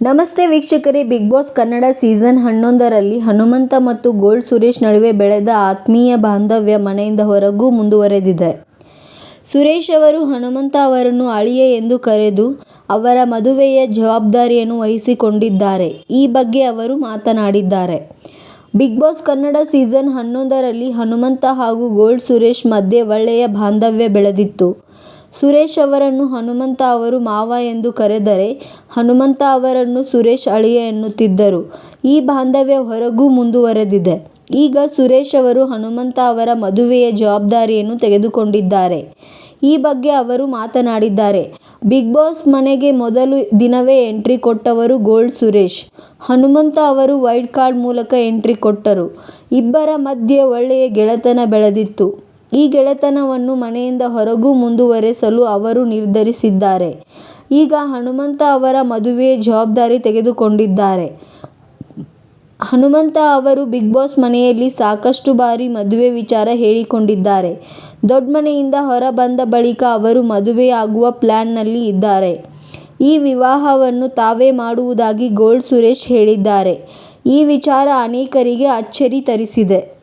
ನಮಸ್ತೆ ವೀಕ್ಷಕರೇ, big boss Kannada season ಹನ್ನೊಂದರಲ್ಲಿ ಹನುಮಂತ ಮತ್ತು ಗೋಲ್ಡ್ ಸುರೇಶ್ ನಡುವೆ ಬೆಳೆದ ಆತ್ಮೀಯ ಬಾಂಧವ್ಯ ಮನೆಯಿಂದ ಹೊರಗೂ ಮುಂದುವರೆದಿದೆ. ಸುರೇಶ್ ಅವರು ಹನುಮಂತ ಅವರನ್ನು ಅಳಿಯ ಎಂದು ಕರೆದು ಅವರ ಮದುವೆಯ ಜವಾಬ್ದಾರಿಯನ್ನು ವಹಿಸಿಕೊಂಡಿದ್ದಾರೆ. ಈ ಬಗ್ಗೆ ಅವರು ಮಾತನಾಡಿದ್ದಾರೆ. ಬಿಗ್ ಬಾಸ್ ಕನ್ನಡ ಸೀಸನ್ ಹನ್ನೊಂದರಲ್ಲಿ ಹನುಮಂತ ಹಾಗೂ ಗೋಲ್ಡ್ ಸುರೇಶ್ ಮಧ್ಯೆ ಒಳ್ಳೆಯ ಬಾಂಧವ್ಯ ಬೆಳೆದಿತ್ತು. ಸುರೇಶ್ ಅವರನ್ನು ಹನುಮಂತ ಅವರು ಮಾವ ಎಂದು ಕರೆದರೆ ಹನುಮಂತ ಅವರನ್ನು ಸುರೇಶ್ ಅಳಿಯ ಎನ್ನುತ್ತಿದ್ದರು. ಈ ಬಾಂಧವ್ಯ ಹೊರಗೂ ಮುಂದುವರೆದಿದೆ. ಈಗ ಸುರೇಶ್ ಅವರು ಹನುಮಂತ ಅವರ ಮದುವೆಯ ಜವಾಬ್ದಾರಿಯನ್ನು ತೆಗೆದುಕೊಂಡಿದ್ದಾರೆ. ಈ ಬಗ್ಗೆ ಅವರು ಮಾತನಾಡಿದ್ದಾರೆ. ಬಿಗ್ ಬಾಸ್ ಮನೆಗೆ ಮೊದಲು ದಿನವೇ ಎಂಟ್ರಿ ಕೊಟ್ಟವರು ಗೋಲ್ಡ್ ಸುರೇಶ್. ಹನುಮಂತ ಅವರು ವೈಲ್ಡ್ ಕಾರ್ಡ್ ಮೂಲಕ ಎಂಟ್ರಿ ಕೊಟ್ಟರು. ಇಬ್ಬರ ಮಧ್ಯೆ ಒಳ್ಳೆಯ ಗೆಳೆತನ ಬೆಳೆದಿತ್ತು. ಈ ಗೆಳೆತನವನ್ನು ಮನೆಯಿಂದ ಹೊರಗೂ ಮುಂದುವರೆಸಲು ಅವರು ನಿರ್ಧರಿಸಿದ್ದಾರೆ. ಈಗ ಹನುಮಂತ ಅವರ ಮದುವೆಯ ಜವಾಬ್ದಾರಿ ತೆಗೆದುಕೊಂಡಿದ್ದಾರೆ. ಹನುಮಂತ ಅವರು ಬಿಗ್ ಬಾಸ್ ಮನೆಯಲ್ಲಿ ಸಾಕಷ್ಟು ಬಾರಿ ಮದುವೆ ವಿಚಾರ ಹೇಳಿಕೊಂಡಿದ್ದಾರೆ. ದೊಡ್ಡ ಮನೆಯಿಂದ ಹೊರ ಬಂದ ಬಳಿಕ ಅವರು ಮದುವೆಯಾಗುವ ಪ್ಲ್ಯಾನ್ನಲ್ಲಿ ಇದ್ದಾರೆ. ಈ ವಿವಾಹವನ್ನು ತಾವೇ ಮಾಡುವುದಾಗಿ ಗೋಲ್ಡ್ ಸುರೇಶ್ ಹೇಳಿದ್ದಾರೆ. ಈ ವಿಚಾರ ಅನೇಕರಿಗೆ ಅಚ್ಚರಿ ತರಿಸಿದೆ.